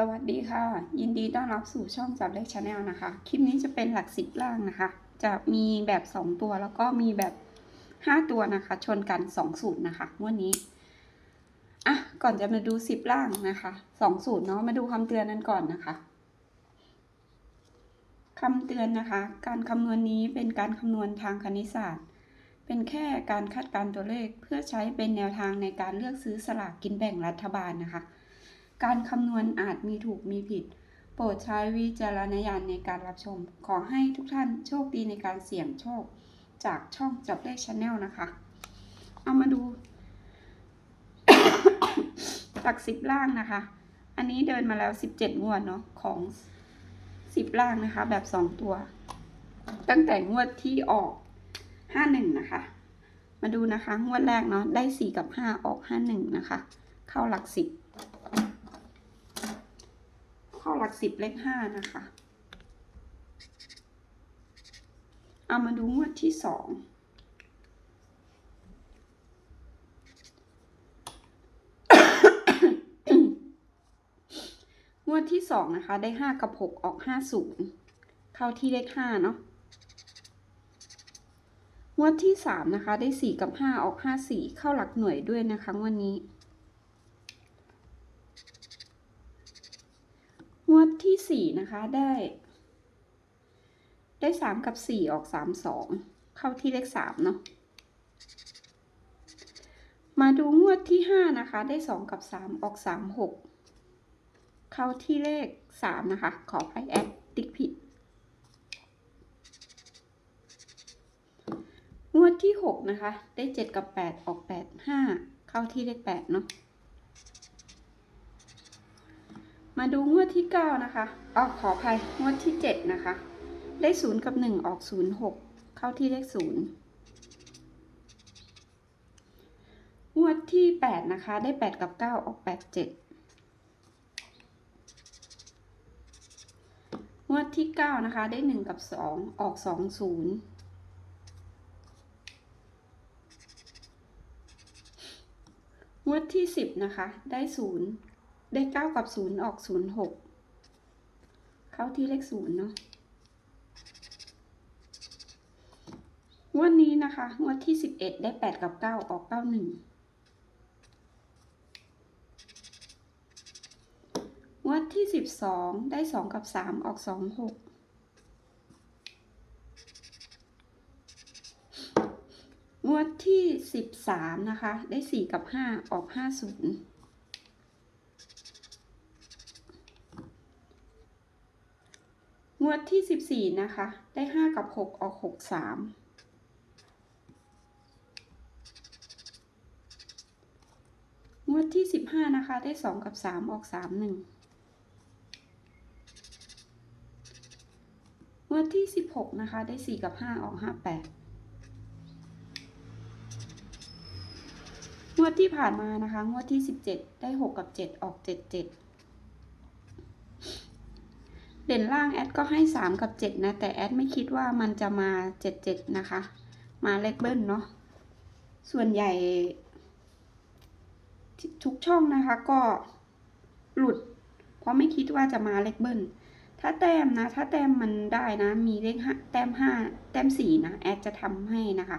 สวัสดีค่ะ ยินดีต้อนรับสู่ช่องจับเลขชาแนลนะคะ คลิปนี้จะเป็นหลักสิบล่างนะคะ จะมีแบบ 2 ตัวแล้วก็มีแบบ 5 ตัวนะคะ ชนกัน 2 สูตรนะคะงวันนี้อะก่อนจะมาดู 10 ล่างนะคะ2สูตรเนาะมาดูคำเตือนนั้นก่อนนะคะคำเตือนนะคะ การคำนวณนี้เป็นการคำนวณทางคณิตศาสตร์ เป็นแค่การคาดการตัวเลขเพื่อใช้เป็นแนวทางในการเลือกซื้อสลากกินแบ่งรัฐบาลนะคะ การคำนวณอาจมีถูกมีผิด โปรดใช้วิจารณญาณในการรับชม ขอให้ทุกท่านโชคดีในการเสี่ยงโชค จากช่องจับเลขชาแนลนะคะ เอามาดูหลักสิบล่างนะคะ อันนี้เดินมาแล้วสิบเจ็ดงวดเนาะของสิบล่างนะคะ แบบสองตัว ตั้งแต่งวดที่ออกห้าหนึ่งนะคะ มาดูนะคะ งวดแรกเนาะได้สี่กับห้าออกห้าหนึ่งนะคะ เข้าหลักสิบ เข้าหลักสิบเลขห้านะคะ เอามาดูงวดที่สองงวดที่สองนะคะ ได้ห้ากับหกออกห้าศูนย์เข้าที่เลขห้าเนาะงวดที่สามนะคะ ได้สี่กับห้าออกห้าสี่เข้าหลักหน่วยด้วยนะคะงวันนี้ งวดที่สี่นะคะได้ ได้สามกับสี่ออกสามสองเข้าที่เลขสามเนาะมาดูงวดที่ห้านะคะ ได้สองกับสามออกสามหกเข้าที่เลขสามนะคะ ขอให้แอดติ๊กผิดงวดที่หกนะคะ ได้เจ็ดกับแปดออกแปดห้าเข้าที่เลขแปดเนาะ มาดูงวดที่เก้านะคะอ๋อขออภัยงวดที่เจ็ดนะคะได้ศูนย์กับหนึ่งออกศูนย์หกเข้าที่เลขศูนย์งวดที่แปดนะคะ ได้แปดกับเก้าออกแปดเจ็ดงวดที่เก้านะคะ ได้หนึ่งกับสองออกสองศูนย์งวดที่สิบนะคะ ได้ศูนย์ ได้เก้ากับศูนย์ออกศูนย์หกเข้าที่เลขศูนย์เนาะงวดนี้นะคะงวดที่สิบเอ็ดได้แปดกับเก้าออกเก้าหนึ่งงวดที่สิบสองได้สองกับสามออกสองหกงวดที่สิบสามนะคะ ได้สี่กับห้าออกห้าศูนย์ วดที่สิบสี่นะคะ ได้ห้ากับหกออกหกสามงวดที่สิบห้านะคะ ได้สองกับสามออกสามหนึ่งงวดที่สิบหกนะคะ ได้สี่กับห้าออกห้าแปดงวดที่ผ่านมานะคะ งวดที่สิบเจ็ดได้หกกับเจ็ดออกเจ็ดเจ็ด เด่นล่างแอดก็ให้ 3 กับ 7 นะ แต่แอดไม่คิดว่ามันจะมา 77 นะคะ มาเลขเบิ้ลเนาะส่วนใหญ่ ทุกช่องนะคะก็หลุด เพราะไม่คิดว่าจะมาเลขเบิ้ลถ้าแต้มนะ ถ้าแต้มมันได้นะ มีเลขห้าแต้มห้าแต้มสี่นะ แอดจะทำให้นะคะ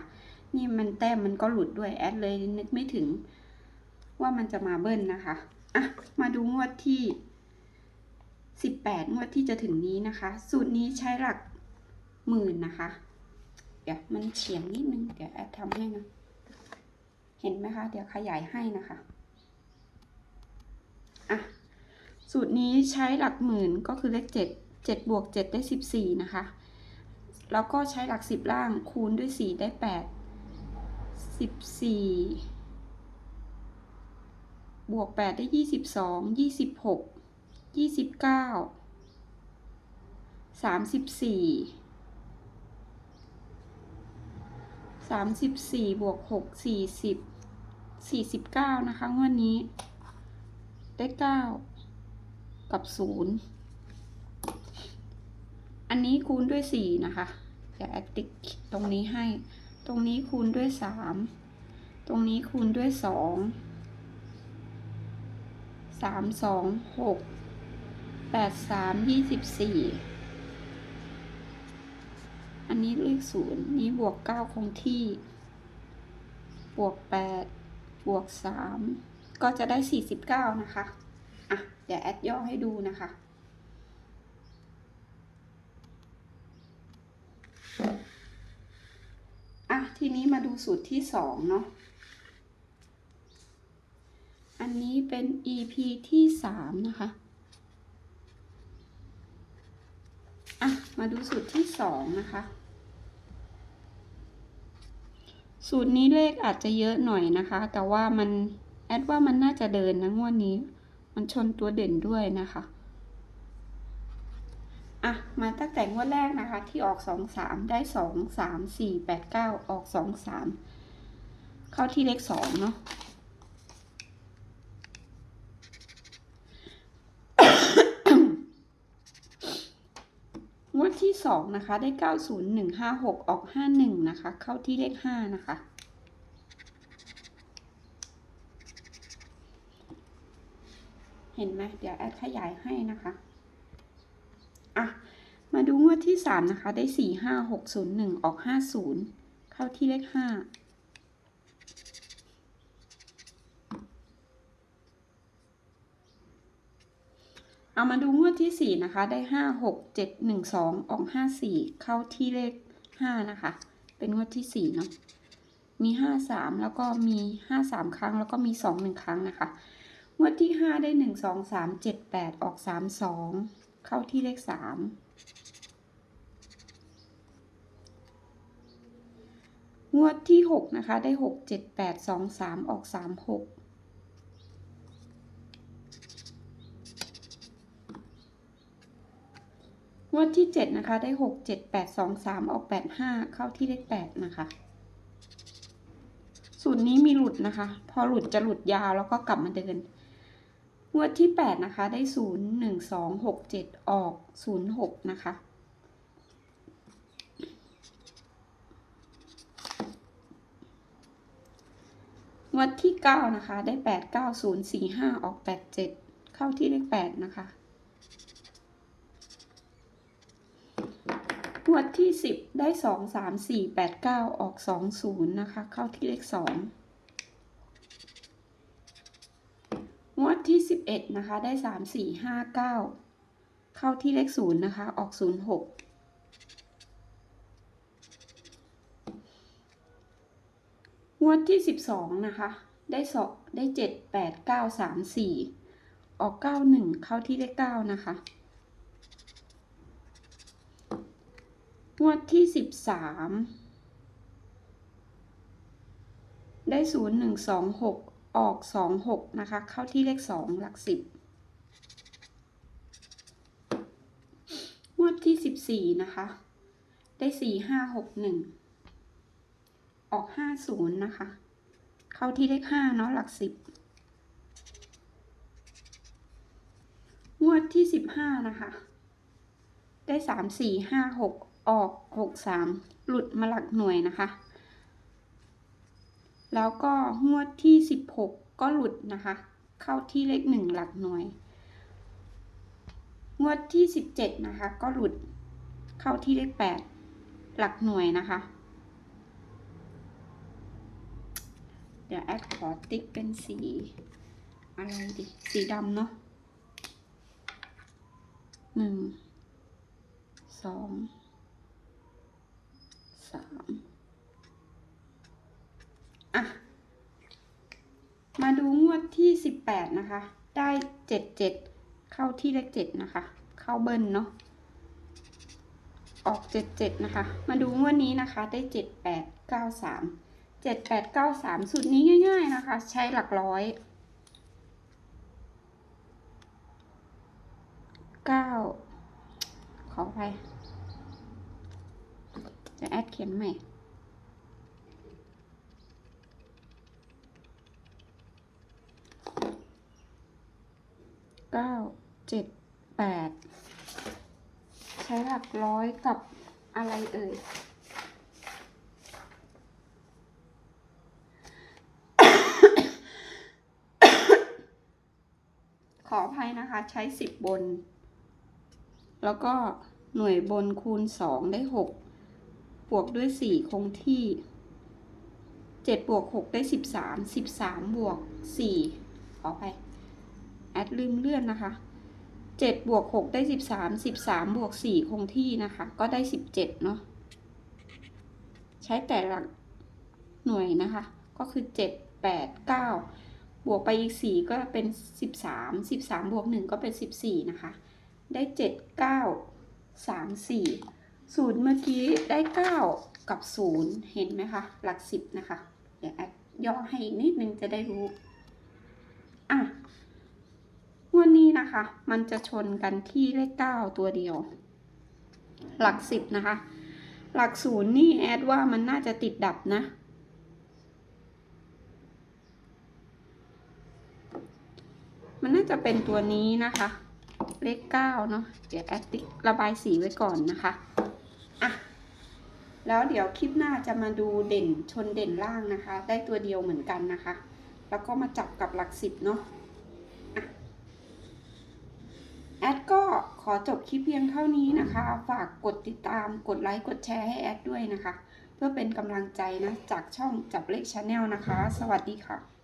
นี่มันแต้มมันก็หลุดด้วยแอดเลยนึกไม่ถึง ว่ามันจะมาเบิ้ลนะคะ อะ มาดูงวดที่ 18 งวดที่จะถึงนี้นะคะ สูตรนี้ใช้หลักหมื่นนะคะ เดี๋ยวมันเฉียงนิดนึง เดี๋ยวแอดทำให้นะ เห็นไหมคะ เดี๋ยวขยายให้นะคะ อะ สูตรนี้ใช้หลักหมื่นก็คือเลข 7 7บวก7ได้ 14 นะคะ แล้วก็ใช้หลัก 10 ล่างคูณด้วย 4 ได้ 8 14 บวก 8 ได้ 22 26 ยี่สิบเก้าสามสิบสี่สามสิบสี่บวกหกสี่สิบสี่สิบเก้านะคะงวดนี้ ได้เก้ากับศูนย์อันนี้คูณด้วยสี่นะคะเดี๋ยวแอดติ๊กตรงนี้ให้ ตรงนี้คูณด้วยสามตรงนี้คูณด้วยสองสามสองหก แปดสามยี่สิบสี่อันนี้เลขศูนย์นี้บวกเก้าคงที่ บวกแปดบวกสามก็จะได้สี่สิบเก้านะคะ อะ เดี๋ยวแอดย่อให้ดูนะคะอะ ทีนี้มาดูสูตรที่สองเนาะ อันนี้เป็น EP ที่สามนะคะ อะ มาดูสูตรที่สองนะคะ สูตรนี้เลขอาจจะเยอะหน่อยนะคะ แต่ว่ามันแอดว่ามันน่าจะเดินนะงวดนี้ มันชนตัวเด่นด้วยนะคะอะมาตั้งแต่งวดแรกนะคะ ที่ออกสองสามได้สองสามสี่แปดเก้าออกสองสามเข้าที่เลขสองเนาะ งวดที่ 2 นะคะ ได้ 90156 ออก 51 นะคะ เข้าที่เลข 5 นะคะ เห็นไหมเดี๋ยวแอดขยายให้นะคะอะมาดูงวดที่ 3 นะคะ ได้ 45601 ออก 50 เข้าที่เลข 5 เอามาดูงวดที่สี่นะคะ ได้ห้าหกเจ็ดหนึ่งสองออกห้าสี่เข้าที่เลขห้านะคะ เป็นงวดที่สี่เนาะ มีห้าสามแล้วก็มีห้าสามครั้ง แล้วก็มีสองหนึ่งครั้งนะคะ งวดที่ห้าได้หนึ่งสองสามเจ็ดแปดออกสามสองเข้าที่เลขสามงวดที่หกนะคะ ได้หกเจ็ดแปดสองสามออกสามหก งวดที่เจ็ดนะคะ ได้หกเจ็ดแปดสองสามออกแปดห้าเข้าที่เลขแปดนะคะ สูตรนี้มีหลุดนะคะ พอหลุดจะหลุดยาวแล้วก็กลับมาเดิน งวดที่แปดนะคะ ได้ศูนย์หนึ่งสองหกเจ็ดออกศูนย์หกนะคะ งวดที่เก้านะคะ ได้แปดเก้าศูนย์สี่ห้าออกแปดเจ็ดเข้าที่เลขแปดนะคะ ง วดที่สิบได้สองสามสี่แปดเก้าออกสองศูนย์นะคะ เข้าที่เลขสองวดที่สิบเอ็ดนะคะ ได้สามสี่ห้าเก้าเข้าที่เลขศูนย์นะคะ ออกศูนย์หกงวดที่สิบสองนะคะ ได้สองได้เจ็ดแปดเก้าสามสี่ออกเก้าหนึ่งเข้าที่เลขเก้านะคะ งวดที่สิบสามได้ศูนย์หนึ่งสองหกออกสองหกนะคะ เข้าที่เลขสองหลักสิบงวดที่สิบสี่นะคะ ได้สี่ห้าหกหนึ่งออกห้าศูนย์นะคะ เข้าที่เลขห้าเนาะหลักสิบงวดที่สิบห้านะคะ ได้สามสี่ห้าหกออกหกสามหลุดมาหลักหน่วยนะคะ แล้วก็งวดที่สิบหกก็หลุดนะคะ เข้าที่เลขหนึ่งหลักหน่วย งวดที่สิบเจ็ดนะคะ ก็หลุดเข้าที่เลขแปดหลักหน่วยนะคะ เดี๋ยวแอดขอติ๊กเป็นสีอะไรดิ สีดำเนาะหนึ่ง สองสามอะ มาดูงวดที่สิบแปดนะคะ ได้เจ็ดเจ็ดเข้าที่เลขเจ็ดนะคะ เข้าเบิ้ลเนาะ ออกเจ็ดเจ็ดนะคะ มาดูงวดนี้นะคะ ได้เจ็ดแปดเก้าสามเจ็ดแปดเก้าสามสูตรนี้ง่าย ๆนะคะ ใช้หลักร้อยเก้าข อไปจะแอดเขียนใหม่เก้าเจ็ดแปดใช้หลักร้อยกับอะไรเอ่ยขออภัยนะคะ ใช้สิบบน แล้วก็หน่วยบนคูณ 2 ได้ 6 บวกด้วย 4 คงที่ 7 บวก 6 ได้ 13 13 บวก 4 ขอไป แอดลืมเลื่อนนะคะ 7 บวก 6 ได้ 13 13 บวก 4 คงที่นะคะ ก็ได้ 17 เนาะ ใช้แต่หลักหน่วยนะคะ ก็คือ 7 8 9 บวกไปอีก 4 ก็เป็น 13 13 บวก 1 ก็เป็น 14 นะคะ ได้7 9 3 4ศูนย์เมื่อกี้ได้9กับ0เห็นไหมคะหลัก10นะคะ เดี๋ยวแอดย่อให้อีกนิดนึงจะได้รู้ อะงวันนี้นะคะ มันจะชนกันที่เลข9ตัวเดียว หลัก10นะคะ หลัก0นี่แอดว่ามันน่าจะติดดับนะมันน่าจะเป็นตัวนี้นะคะ เลขเก้าเนาะเดี๋ยวแอดติระบายสีไว้ก่อนนะคะอะแล้วเดี๋ยวคลิปหน้าจะมาดูเด่นชนเด่นล่างนะคะ ได้ตัวเดียวเหมือนกันนะคะ แล้วก็มาจับกับหลักสิบเนาะอะแอดก็ขอจบคลิปเพียงเท่านี้นะคะ ฝากกดติดตามกดไลค์กดแชร์ให้แอดด้วยนะคะ เพื่อเป็นกำลังใจนะ จากช่องจับเลขชาแนลนะคะ สวัสดีค่ะ